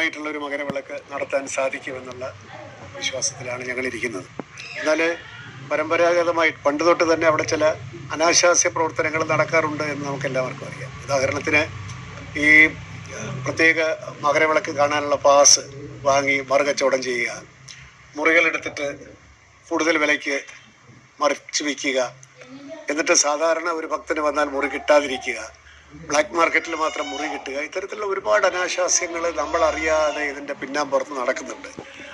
സുഗമമായിട്ടുള്ള ഒരു മകരവിളക്ക് നടത്താൻ സാധിക്കുമെന്നുള്ള വിശ്വാസത്തിലാണ് ഞങ്ങൾ ഇരിക്കുന്നത് എന്നാൽ പരമ്പരാഗതമായി പണ്ട് തൊട്ട് തന്നെ അവിടെ ചില അനാശാസ്യ പ്രവർത്തനങ്ങൾ നടക്കാറുണ്ട് എന്ന് നമുക്ക് എല്ലാവർക്കും അറിയാം. ഉദാഹരണത്തിന് ഈ പ്രത്യേക മകരവിളക്ക് കാണാനുള്ള പാസ് വാങ്ങി മറുകച്ചവടം ചെയ്യുക മുറികളെടുത്തിട്ട് കൂടുതൽ വിലയ്ക്ക് മറിച്ച് വയ്ക്കുക എന്നിട്ട് സാധാരണ ഒരു ഭക്തന് വന്നാൽ മുറി കിട്ടാതിരിക്കുക ബ്ലാക്ക് മാർക്കറ്റിൽ മാത്രം മുറി കിട്ടുക. ഇത്തരത്തിലുള്ള ഒരുപാട് അനാശാസ്യങ്ങൾ നമ്മൾ അറിയാതെ ഇതിന്റെ പിന്നാമ്പുറത്ത് നടക്കുന്നുണ്ട്.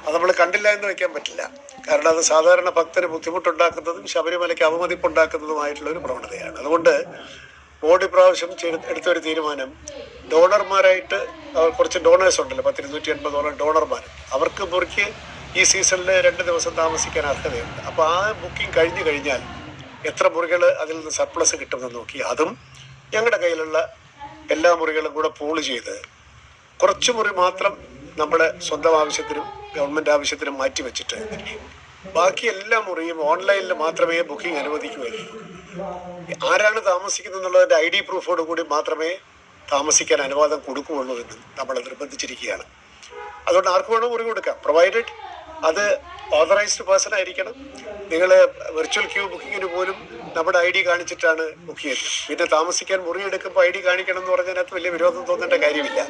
അത് നമ്മൾ കണ്ടില്ല എന്ന് വയ്ക്കാൻ പറ്റില്ല. കാരണം അത് സാധാരണ ഭക്തന് ബുദ്ധിമുട്ടുണ്ടാക്കുന്നതും ശബരിമലയ്ക്ക് അവമതിപ്പുണ്ടാക്കുന്നതുമായിട്ടുള്ള ഒരു പ്രവണതയാണ്. അതുകൊണ്ട് ബോർഡ് ഇപ്രാവശ്യം എടുത്തൊരു തീരുമാനം ഡോണർമാരായിട്ട് കുറച്ച് ഡോണേഴ്സ് ഉണ്ടല്ലോ പത്തിരുന്നൂറ്റി എൺപതോളം ഡോണർമാർ അവർക്ക് മുറിക്ക് ഈ സീസണിൽ രണ്ട് ദിവസം താമസിക്കാൻ അർഹതയുണ്ട്. അപ്പോൾ ആ ബുക്കിംഗ് കഴിഞ്ഞു കഴിഞ്ഞാൽ എത്ര മുറികൾ അതിൽ നിന്ന് സർപ്ലസ് കിട്ടുമെന്ന് നോക്കി അതും ഞങ്ങളുടെ കയ്യിലുള്ള എല്ലാ മുറികളും കൂടെ പൂൾ ചെയ്ത് കുറച്ച് മുറി മാത്രം നമ്മുടെ സ്വന്തം ആവശ്യത്തിനും ഗവൺമെന്റ് ആവശ്യത്തിനും മാറ്റി വെച്ചിട്ട് ബാക്കി എല്ലാ മുറിയും ഓൺലൈനിൽ മാത്രമേ ബുക്കിംഗ് അനുവദിക്കുകയുള്ളൂ. ആരാണ് താമസിക്കുന്നത് എന്നുള്ളതിന്റെ ഐ ഡി പ്രൂഫോട് കൂടി മാത്രമേ താമസിക്കാൻ അനുവാദം കൊടുക്കുകയുള്ളൂ എന്ന് നമ്മൾ നിർബന്ധിച്ചിരിക്കുകയാണ്. അതുകൊണ്ട് ആർക്ക് വേണോ മുറി കൊടുക്കാം. പ്രൊവൈഡഡ് അത് ഓതറൈസ്ഡ് പേഴ്സൺ ആയിരിക്കണം. നിങ്ങൾ വെർച്വൽ ക്യൂ ബുക്കിങ്ങിന് പോലും നമ്മുടെ ഐ ഡി കാണിച്ചിട്ടാണ് ബുക്ക് ചെയ്തത് പിന്നെ താമസിക്കാൻ മുറി എടുക്കുമ്പോൾ ഐ ഡി കാണിക്കണം എന്ന് പറഞ്ഞതിനകത്ത് വലിയ വിരോധം തോന്നേണ്ട കാര്യമില്ല.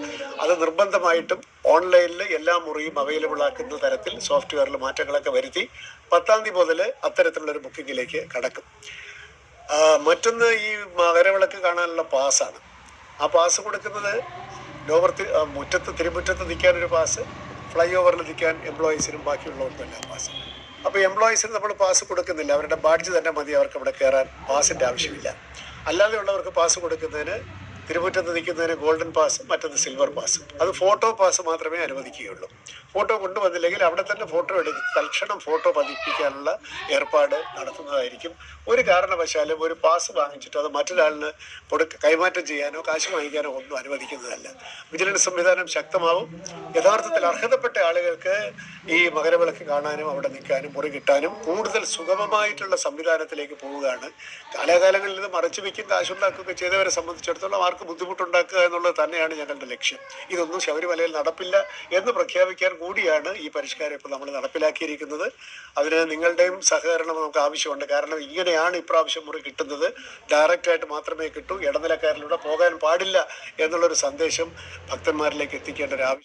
അത് നിർബന്ധമായിട്ടും ഓൺലൈനിൽ എല്ലാ മുറിയും അവൈലബിൾ ആക്കുന്ന തരത്തിൽ സോഫ്റ്റ്വെയറിൽ മാറ്റങ്ങളൊക്കെ വരുത്തി പത്താം തീയതി മുതൽ അത്തരത്തിലുള്ള ഒരു ബുക്കിങ്ങിലേക്ക് കടക്കും മറ്റൊന്ന് ഈ മകരവിളക്ക് കാണാനുള്ള പാസ്സാണ്. ആ പാസ് കൊടുക്കുന്നത് ലോവർ മുറ്റത്ത് തിരുമുറ്റത്ത് നിൽക്കാൻ ഒരു പാസ് ഫ്ലൈ ഓവറിൽ നിൽക്കാൻ എംപ്ലോയീസിനും ബാക്കിയുള്ളവർക്കും എല്ലാം പാസ്. അപ്പോൾ എംപ്ലോയീസിന് നമ്മൾ പാസ് കൊടുക്കുന്നില്ല. അവരുടെ ബാഡ്ജ് തന്നെ മതി അവർക്ക് ഇവിടെ കയറാൻ പാസിന്റെ ആവശ്യമില്ല. അല്ലാതെ ഉള്ളവർക്ക് പാസ് കൊടുക്കുന്നതിന് തിരുമുറ്റത്ത് നിൽക്കുന്നതിന് ഗോൾഡൻ പാസ് മറ്റൊന്ന് സിൽവർ പാസ് അത് ഫോട്ടോ പാസ് മാത്രമേ അനുവദിക്കുകയുള്ളൂ. ഫോട്ടോ കൊണ്ടുവന്നില്ലെങ്കിൽ അവിടെ തന്നെ ഫോട്ടോ എടുത്ത് തൽക്ഷണം ഫോട്ടോ പതിപ്പിക്കാനുള്ള ഏർപ്പാട് നടത്തുന്നതായിരിക്കും. ഒരു കാരണവശാലും ഒരു പാസ് വാങ്ങിച്ചിട്ട് അത് മറ്റൊരാളിന് കൊടുക്ക കൈമാറ്റം ചെയ്യാനോ കാശ് വാങ്ങിക്കാനോ ഒന്നും അനുവദിക്കുന്നതല്ല. വിജിലൻസ് സംവിധാനം ശക്തമാവും. യഥാർത്ഥത്തിൽ അർഹതപ്പെട്ട ആളുകൾക്ക് ഈ മകരവിളക്ക് കാണാനും അവിടെ നിൽക്കാനും മുറി കിട്ടാനും കൂടുതൽ സുഗമമായിട്ടുള്ള സംവിധാനത്തിലേക്ക് പോവുകയാണ്. കാലാകാലങ്ങളിൽ നിന്ന് മറച്ചു വയ്ക്കും കാശുണ്ടാക്കുകയൊക്കെ ചെയ്തവരെ സംബന്ധിച്ചിടത്തോളം ആർക്ക് ബുദ്ധിമുട്ടുണ്ടാക്കുക എന്നുള്ളത് തന്നെയാണ് ഞങ്ങളുടെ ലക്ഷ്യം. ഇതൊന്നും ശബരിമലയിൽ നടപ്പില്ല എന്ന് പ്രഖ്യാപിക്കാൻ കൂടിയാണ് ഈ പരിഷ്കാരം ഇപ്പോൾ നമ്മൾ നടപ്പിലാക്കിയിരിക്കുന്നത്. അതിന് നിങ്ങളുടെയും സഹകരണം നമുക്ക് ആവശ്യമുണ്ട്. കാരണം ഇങ്ങനെയാണ് ഇപ്രാവശ്യം മുറി കിട്ടുന്നത്. ഡയറക്റ്റ് ആയിട്ട് മാത്രമേ കിട്ടൂ. ഇടനിലക്കാരിലൂടെ പോകാൻ പാടില്ല എന്നുള്ളൊരു സന്ദേശം ഭക്തന്മാരിലേക്ക് എത്തിക്കേണ്ട ഒരു ആവശ്യം